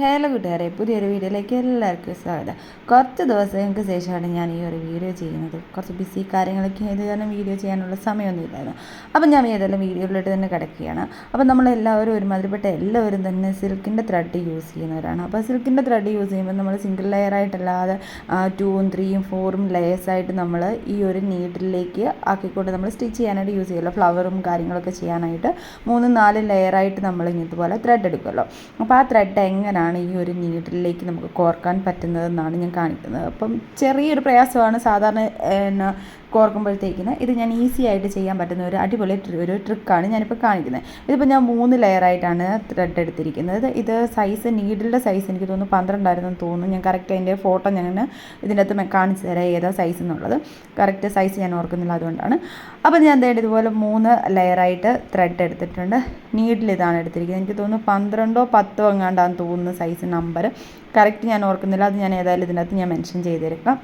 Hello കൂട്ടുകാരെ പുതിയൊരു വീഡിയോയിലേക്ക് എല്ലാവർക്കും സ്വാഗതം. കുറച്ച് ദിവസങ്ങൾക്ക് ശേഷമാണ് ഞാൻ ഈ ഒരു വീഡിയോ ചെയ്യുന്നത്. കുറച്ച് ബിസി കാര്യങ്ങളൊക്കെ ആയത് കാരണം വീഡിയോ ചെയ്യാനുള്ള സമയമൊന്നും ഇല്ലായിരുന്നു. അപ്പം ഞാൻ ഏതെല്ലാം വീഡിയോയിലോട്ട് തന്നെ കിടക്കുകയാണ്. അപ്പം നമ്മളെല്ലാവരും ഒരുമാതിരിപ്പെട്ട എല്ലാവരും തന്നെ സിൽക്കിന്റെ ത്രെഡ് യൂസ് ചെയ്യുന്നവരാണ്. അപ്പോൾ സിൽക്കിന്റെ ത്രെഡ് യൂസ് ചെയ്യുമ്പോൾ നമ്മൾ സിംഗിൾ ലെയർ ആയിട്ടല്ലാതെ ടൂവും ത്രീയും ഫോറും ലെയേഴ്സായിട്ട് നമ്മൾ ഈ ഒരു നീഡിലേക്ക് ആക്കിക്കൊണ്ട് നമ്മൾ സ്റ്റിച്ച് ചെയ്യാനായിട്ട് യൂസ് ചെയ്യുമല്ലോ. ഫ്ലവറും കാര്യങ്ങളൊക്കെ ചെയ്യാനായിട്ട് മൂന്ന് നാല് ലെയറായിട്ട് നമ്മൾ ഇതുപോലെ ത്രെഡ് എടുക്കുമല്ലോ. അപ്പോൾ ആ ത്രെഡ് എങ്ങനെയാണ് ഈ ഒരു നീഡിലേക്ക് നമുക്ക് കോർക്കാൻ പറ്റുന്നതെന്നാണ് ഞാൻ കാണിക്കുന്നത്. അപ്പം ചെറിയൊരു പ്രയാസമാണ് സാധാരണ എന്നാ കോർക്കുമ്പോഴത്തേക്കിന് ഇത് ഞാൻ ഈസി ആയിട്ട് ചെയ്യാൻ പറ്റുന്ന ഒരു അടിപൊളി ഒരു ട്രിക്കാണ് ഞാനിപ്പോൾ കാണിക്കുന്നത്. ഇതിപ്പോൾ ഞാൻ മൂന്ന് ലെയറായിട്ടാണ് ത്രെഡ് എടുത്തിരിക്കുന്നത്. ഇത് സൈസ് നീഡിലിന്റെ സൈസ് എനിക്ക് തോന്നുന്നു പന്ത്രണ്ടായിരുന്നു തോന്നുന്നു. ഞാൻ കറക്റ്റ് അതിന്റെ ഫോട്ടോ ഞാൻ ഇതിന്റെ അകത്ത് കാണിച്ചു തരാം ഏതാ സൈസ് എന്നുള്ളത്. കറക്റ്റ് സൈസ് ഞാൻ ഓർക്കുന്നില്ല അതുകൊണ്ടാണ്. അപ്പോൾ ഞാൻ എന്തായാലും ഇതുപോലെ മൂന്ന് ലെയറായിട്ട് ത്രെഡ് എടുത്തിട്ടുണ്ട്. നീഡിൽ ഇതാണ് എടുത്തിരിക്കുന്നത്. എനിക്ക് തോന്നുന്നു പന്ത്രണ്ടോ പത്തോ എങ്ങാണ്ടാന്ന് തോന്നുന്നു സൈസ് നമ്പർ കറക്റ്റ് ഞാൻ ഓർക്കുന്നില്ല. അത് ഞാൻ ഏതായാലും ഇതിനകത്ത് ഞാൻ മെൻഷൻ ചെയ്തിരിക്കാം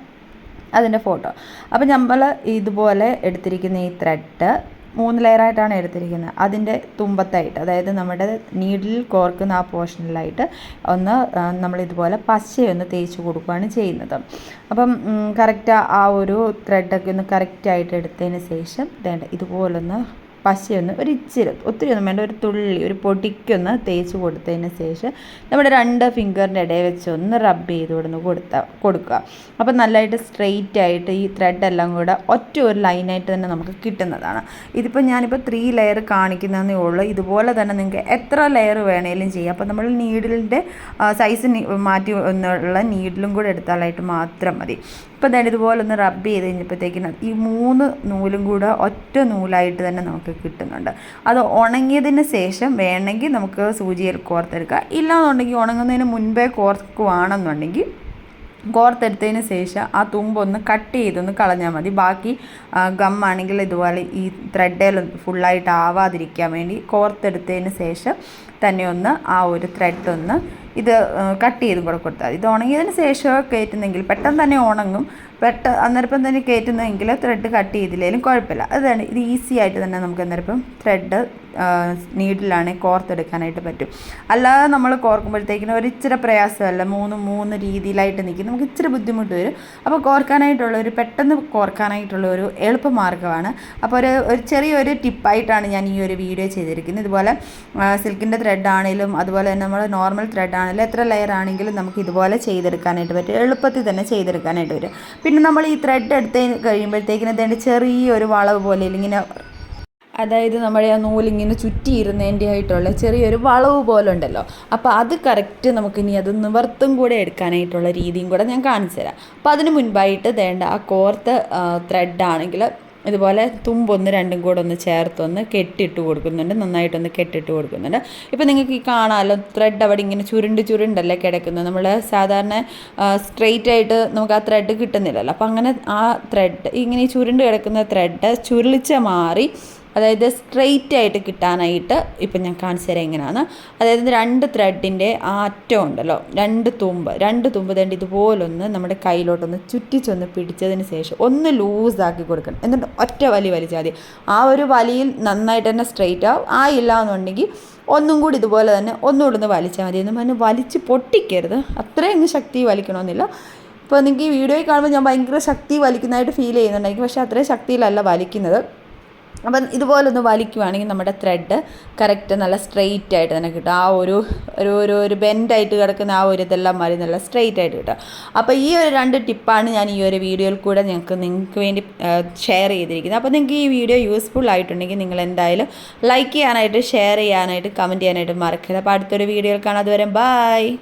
അതിന്റെ ഫോട്ടോ. അപ്പോൾ നമ്മൾ ഇതുപോലെ എടുത്തിരിക്കുന്ന ഈ ത്രെഡ് മൂന്ന് ലെയറായിട്ടാണ് എടുത്തിരിക്കുന്നത്. അതിന്റെ തുമ്പത്തായിട്ട് അതായത് നമ്മുടെ നീഡിൽ കോർക്കുന്ന ആ പോർഷനിലായിട്ട് ഒന്ന് നമ്മൾ ഇതുപോലെ പശയൊന്ന് തേച്ച് കൊടുക്കുകയാണ് ചെയ്യുന്നത്. അപ്പം കറക്റ്റ് ആ ഒരു ത്രെഡൊക്കെ ഒന്ന് കറക്റ്റായിട്ട് എടുത്തതിന് ശേഷം വേണ്ട ഇതുപോലൊന്ന് പശയൊന്ന് ഒരു ഇച്ചിരി ഒത്തിരി ഒന്നും വേണ്ട ഒരു തുള്ളി ഒരു പൊടിക്കൊന്ന് തേച്ച് കൊടുത്തതിന് ശേഷം നമ്മുടെ രണ്ട് ഫിംഗറിന്റെ ഇടയിൽ വെച്ച് ഒന്ന് റബ്ബ് ചെയ്ത് കൊടുന്ന് കൊടുത്ത കൊടുക്കുക. അപ്പോൾ നല്ലതായിട്ട് സ്ട്രെയിറ്റ് ആയിട്ട് ഈ ത്രെഡ് എല്ലാം കൂടെ ഒറ്റ ഒരു ലൈനായിട്ട് തന്നെ നമുക്ക് കിട്ടുന്നതാണ്. ഇതിപ്പോൾ ഞാനിപ്പോൾ ത്രീ ലെയർ കാണിക്കുന്നതേ ഉള്ളൂ. ഇതുപോലെ തന്നെ നിങ്ങൾക്ക് എത്ര ലെയർ വേണേലും ചെയ്യാം. അപ്പോൾ നമ്മൾ നീഡിലിന്റെ സൈസ് മാറ്റി എന്നുള്ള നീഡിലും കൂടെ എടുത്താലായിട്ട് മാത്രം മതി. ഇപ്പോൾ തന്നെ ഇതുപോലെ ഒന്ന് റബ്ബ് ചെയ്ത് കഴിഞ്ഞപ്പോഴത്തേക്കിനും ഈ മൂന്ന് നൂലും കൂടെ ഒറ്റ നൂലായിട്ട് തന്നെ നമുക്ക് കിട്ടുന്നുണ്ട്. അത് ഉണങ്ങിയതിന് ശേഷം വേണമെങ്കിൽ നമുക്ക് സൂചിയിൽ കോർത്തെടുക്കുക ഇല്ലാന്നുണ്ടെങ്കിൽ ഉണങ്ങുന്നതിന് മുൻപേ കോർക്കുവാണെന്നുണ്ടെങ്കിൽ കോർത്തെടുത്തതിന് ശേഷം ആ തുമ്പൊന്ന് കട്ട് ചെയ്തൊന്ന് കളഞ്ഞാൽ മതി. ബാക്കി ഗം ആണെങ്കിൽ ഇതുപോലെ ഈ ത്രെഡിൽ ഫുള്ളായിട്ട് ആവാതിരിക്കാൻ വേണ്ടി കോർത്തെടുത്തതിന് ശേഷം തന്നെ ഒന്ന് ആ ഒരു ത്രെഡ് ഒന്ന് ഇത് കട്ട് ചെയ്ത് കൂടെ ഇത് ഉണങ്ങിയതിന് ശേഷമൊക്കെ ആയിട്ടുണ്ടെങ്കിൽ പെട്ടെന്ന് തന്നെ ഉണങ്ങും. പെട്ട അന്നേരപ്പം തന്നെ കയറ്റുന്നെങ്കിൽ ത്രെഡ് കട്ട് ചെയ്തില്ലെങ്കിലും കുഴപ്പമില്ല. അതാണ് ഇത് ഈസി ആയിട്ട് തന്നെ നമുക്ക് അന്നേരപ്പം ത്രെഡ് നീഡിലാണ് കോർത്തെടുക്കാനായിട്ട് പറ്റും. അല്ലാതെ നമ്മൾ കോർക്കുമ്പോഴത്തേക്കിനും ഒരു ഇച്ചിരി പ്രയാസമല്ല. മൂന്ന് മൂന്ന് രീതിയിലായിട്ട് നിൽക്കും. നമുക്ക് ഇച്ചിരി ബുദ്ധിമുട്ട് വരും. അപ്പോൾ കോർക്കാനായിട്ടുള്ള ഒരു പെട്ടെന്ന് കോർക്കാനായിട്ടുള്ള ഒരു എളുപ്പമാർഗമാണ്. അപ്പോൾ ഒരു ഒരു ചെറിയൊരു ടിപ്പായിട്ടാണ് ഞാൻ ഈ ഒരു വീഡിയോ ചെയ്തിരിക്കുന്നത്. ഇതുപോലെ സിൽക്കിന്റെ ത്രെഡ് ആണെങ്കിലും അതുപോലെ തന്നെ നമ്മൾ നോർമൽ ത്രെഡ് ആണെങ്കിലും എത്ര ലെയർ ആണെങ്കിലും നമുക്ക് ഇതുപോലെ ചെയ്തെടുക്കാനായിട്ട് പറ്റും. എളുപ്പത്തിൽ തന്നെ ചെയ്തെടുക്കാനായിട്ട് വരും പിന്നെ നമ്മൾ ഈ ത്രെഡ് എടുത്ത് കഴിയുമ്പോഴത്തേക്കിന് അതിന്റെ ചെറിയൊരു വളവ് പോലെ ഇങ്ങനെ അതായത് നമ്മുടെ ആ നൂലിങ്ങനെ ചുറ്റിയിരുന്നതിന്റെ ആയിട്ടുള്ള ചെറിയൊരു വളവ് പോലെ ഉണ്ടല്ലോ. അപ്പോൾ അത് കറക്റ്റ് നമുക്കിനി അത് നിവർത്തും കൂടെ എടുക്കാനായിട്ടുള്ള രീതിയും കൂടെ ഞാൻ കാണിച്ചു തരാം. അപ്പോൾ അതിന് മുൻപായിട്ട് വേണ്ട ആ കോർത്ത് ത്രെഡാണെങ്കിൽ ഇതുപോലെ തുമ്പൊന്ന് രണ്ടും കൂടെ ഒന്ന് ചേർത്തൊന്ന് കെട്ടിട്ട് കൊടുക്കുന്നുണ്ട്. നന്നായിട്ടൊന്ന് കെട്ടിട്ട് കൊടുക്കുന്നുണ്ട്. ഇപ്പോൾ നിങ്ങൾക്ക് ഈ കാണാമല്ലോ ത്രെഡ് അവിടെ ഇങ്ങനെ ചുരുണ്ട് ചുരുണ്ടല്ലേ കിടക്കുന്നത്. നമ്മൾ സാധാരണ സ്ട്രെയിറ്റ് ആയിട്ട് നമുക്ക് ആ ത്രെഡ് കിട്ടുന്നില്ലല്ലോ. അപ്പോൾ അങ്ങനെ ആ ത്രെഡ് ഇങ്ങനെ ചുരുണ്ട് കിടക്കുന്ന ത്രെഡ് ചുരുളിച്ച മാറി അതായത് സ്ട്രെയിറ്റ് ആയിട്ട് കിട്ടാനായിട്ട് ഇപ്പം ഞാൻ കാണിച്ചു തരാം എങ്ങനെയാണ് അതായത് രണ്ട് ത്രെഡിന്റെ ആ അറ്റം ഉണ്ടല്ലോ. രണ്ട് തുമ്പ്. രണ്ട് തുമ്പ് തേണ്ടി ഇതുപോലൊന്ന് നമ്മുടെ കയ്യിലോട്ടൊന്ന് ചുറ്റിച്ചൊന്ന് പിടിച്ചതിന് ശേഷം ഒന്ന് ലൂസാക്കി കൊടുക്കണം. എന്നിട്ട് ഒറ്റ വലി വലിച്ചാൽ മതി. ആ ഒരു വലിയിൽ നന്നായിട്ട് തന്നെ സ്ട്രെയിറ്റ് ആവും. ആ ഇല്ല എന്നുണ്ടെങ്കിൽ ഒന്നും കൂടി ഇതുപോലെ തന്നെ ഒന്നുകൂടി ഒന്ന് വലിച്ചാൽ മതി. എന്ന് പറഞ്ഞ് വലിച്ച് പൊട്ടിക്കരുത്. അത്രയും ശക്തി വലിക്കണമെന്നില്ല. ഇപ്പോൾ നിങ്ങൾക്ക് ഈ വീഡിയോയിൽ കാണുമ്പോൾ ഞാൻ ഭയങ്കര ശക്തി വലിക്കുന്നതായിട്ട് ഫീൽ ചെയ്യുന്നുണ്ടെങ്കിൽ പക്ഷേ അത്രയും ശക്തിയിലല്ല വലിക്കുന്നത്. അപ്പം ഇതുപോലൊന്ന് വലിക്കുവാണെങ്കിൽ നമ്മുടെ ത്രെഡ് കറക്റ്റ് നല്ല സ്ട്രെയിറ്റ് ആയിട്ട് തന്നെ കിട്ടും. ആ ഒരു ഒരു ഒരു ഒരു ബെൻഡായിട്ട് കിടക്കുന്ന ആ ഒരു ഇതെല്ലാം മാറി നല്ല സ്ട്രെയിറ്റ് ആയിട്ട് കിട്ടും. അപ്പോൾ ഈ ഒരു രണ്ട് ടിപ്പാണ് ഞാൻ ഈ ഒരു വീഡിയോയിൽ കൂടെ നിങ്ങൾക്ക് നിങ്ങൾക്ക് വേണ്ടി ഷെയർ ചെയ്തിരിക്കുന്നത്. അപ്പോൾ നിങ്ങൾക്ക് ഈ വീഡിയോ യൂസ്ഫുൾ ആയിട്ടുണ്ടെങ്കിൽ നിങ്ങൾ എന്തായാലും ലൈക്ക് ചെയ്യാനായിട്ട് ഷെയർ ചെയ്യാനായിട്ട് കമന്റ് ചെയ്യാനായിട്ട് മറക്കരുത്. അപ്പോൾ അടുത്തൊരു വീഡിയോയിൽ കാണാം. അതുവരെ ബായ്